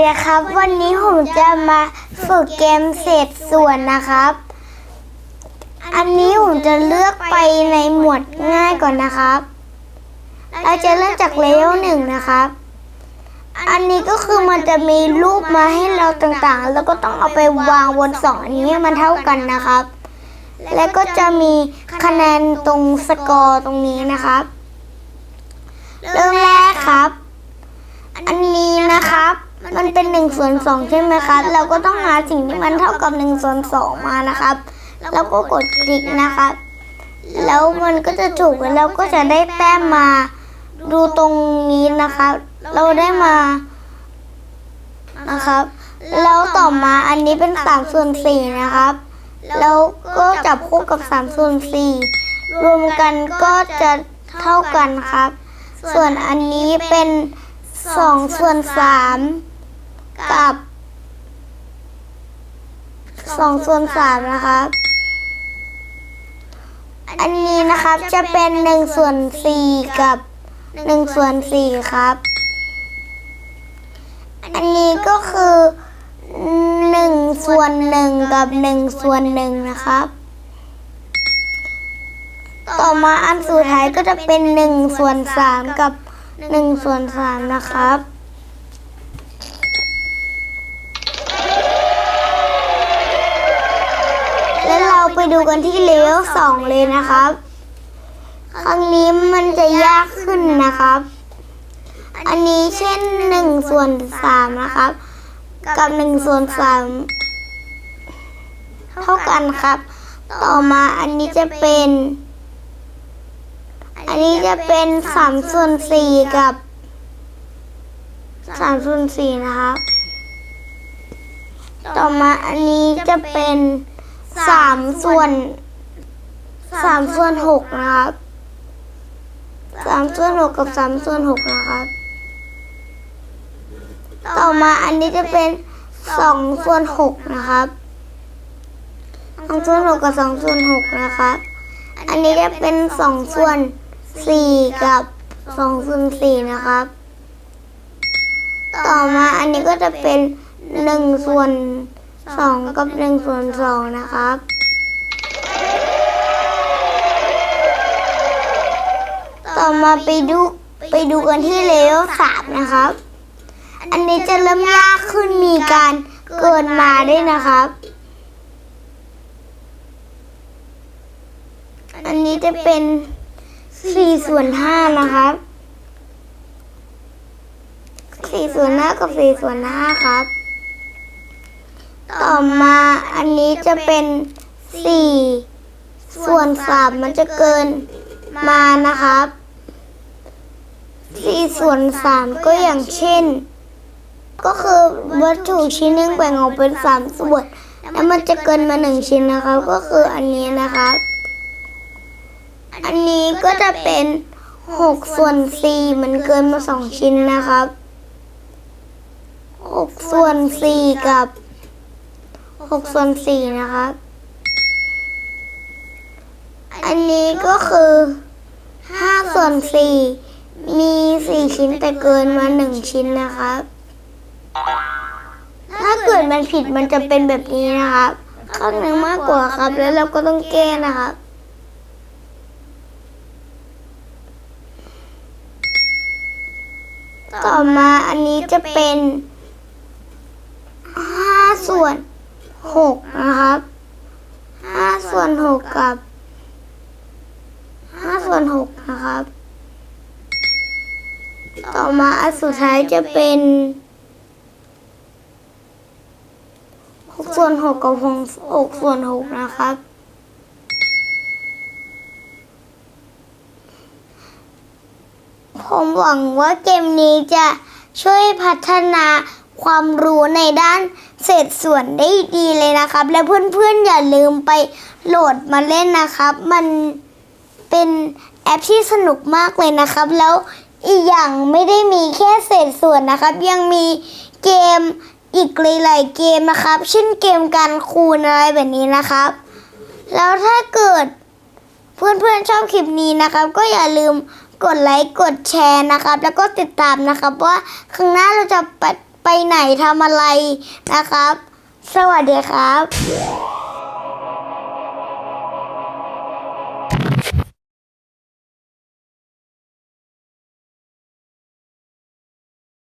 ดีครับ วันนี้ผมจะมาฝึกเกมเศษส่วนนะครับ อันนี้ผมจะเลือกไปในหมวดง่ายก่อนนะครับ เราจะเริ่มจากเลเวลหนึ่งนะครับ อันนี้ก็คือมันจะมีรูปมาให้เราต่างๆ แล้วก็ต้องเอาไปวางบนสองอันนี้ให้มันเท่ากันนะครับ แล้วก็จะมีคะแนนตรงสกอร์ตรงนี้นะครับ เริ่มแรกครับ อันนี้ มันเป็น1นส่วนสองใช่ไหมครับ เราก็ต้องหาสิ่งที่มันเท่ากับ1นส่วนสองมานะครับ แล้วก็กดคลิกนะครับ แล้วมันก็จะถูกแล้วเราก็จะได้แต้มมา ดูตรงนี้นะครับ เราได้มานะครับ แล้วต่อมาอันนี้เป็น3ส่วน4นะครับ แล้วก็จับคู่กับ3ส่วน4รวมกันก็จะเท่ากันครับ ส่วนอันนี้เป็น2ส่วน3 กับ2ส่วน3นะครับ อันนี้นะครับจะเป็น1ส่วน4กับ1ส่วน4ครับ อันนี้ก็คือ1ส่วน1กับ1ส่วน1นะครับ ต่อมาอันสุดท้ายก็จะเป็น1ส่วน3กับ1ส่วน3นะครับ แล้วเราไป ดูกันที่เลเวลสองเลยนะครับ ครั้งนี้มันจะยากขึ้นนะครับ อันนี้เช่นหนึ่งส่วนสามนะครับ กับหนึ่งส่วนสามเท่ากันครับ ต่อมาอันนี้จะเป็น อันนี้จะเป็นสามส่วนสี่กับสามส่วนสี่นะครับ ต่อมาอันนี้จะเป็น สามส่วนสามส่วนหกนะครับสามส่วนหกกับสามส่วนหกนะครับ ต่อมาอันนี้จะเป็นสองส่วนหกนะครับสองส่วนหกกับสองส่วนหกนะครับ อันนี้จะเป็นสองส่วนสี่กับสองส่วนสี่นะครับ ต่อมาอันนี้ก็จะเป็นหนึ่งส่วน สองกับหนึ่งส่วนสองนะครับต่อมาไปดูไปดูกันที่เลเวลสามนะครับ อันนี้จะเริ่มยากขึ้นมีการเกินมาด้วยนะครับ อันนี้จะเป็นสี่ส่วนห้านะครับสี่ส่วนห้ากับสี่ส่วนห้าครับ ต่อมาอันนี้จะเป็นสี่ส่วนสามมันจะเกินมานะครับสี่ส่วนสามก็อย่างเช่น ก็คือวัตถุชิ้นหนึ่งแบ่งออกเป็นสามส่วน แล้วมันจะเกินมาหนึ่งชิ้นนะครับ ก็คืออันนี้นะครับ อันนี้ก็จะเป็นหกส่วนสี่มันเกินมาสองชิ้นนะครับหกส่วนสี่กับ หกส่วนสี่นะครับ อันนี้ก็คือห้าส่วนสี่มีสี่ชิ้นแต่เกินมาหนึ่งชิ้นนะครับ ถ้าเกิดมันผิดมันจะเป็นแบบนี้นะครับ ข้างหนึ่งมากกว่าครับ แล้วเราก็ต้องแก้นะครับต่อมาอันนี้จะเป็นห้าส่วน หกนะครับห้าส่วนหกกับห้าส่วนหกนะครับ ต่อมาอันสุดท้ายจะเป็นหกส่วนหกกับหกส่วนหกนะครับผมหวังว่าเกมนี้จะช่วยพัฒนาความรู้ในด้าน เศษส่วนได้ดีเลยนะครับ และเพื่อนๆอย่าลืมไปโหลดมาเล่นนะครับ มันเป็นแอปที่สนุกมากเลยนะครับ แล้วอีกอย่างไม่ได้มีแค่เศษส่วนนะครับ ยังมีเกมอีกหลายๆเกมนะครับ เช่นเกมการคูณอะไรแบบนี้นะครับ แล้วถ้าเกิดเพื่อนๆชอบคลิปนี้นะครับ ก็อย่าลืมกดไลค์กดแชร์นะครับ แล้วก็ติดตามนะครับว่าข้งหน้าเราจะไป ไปไหนทำอะไรนะครับ สวัสดีครับ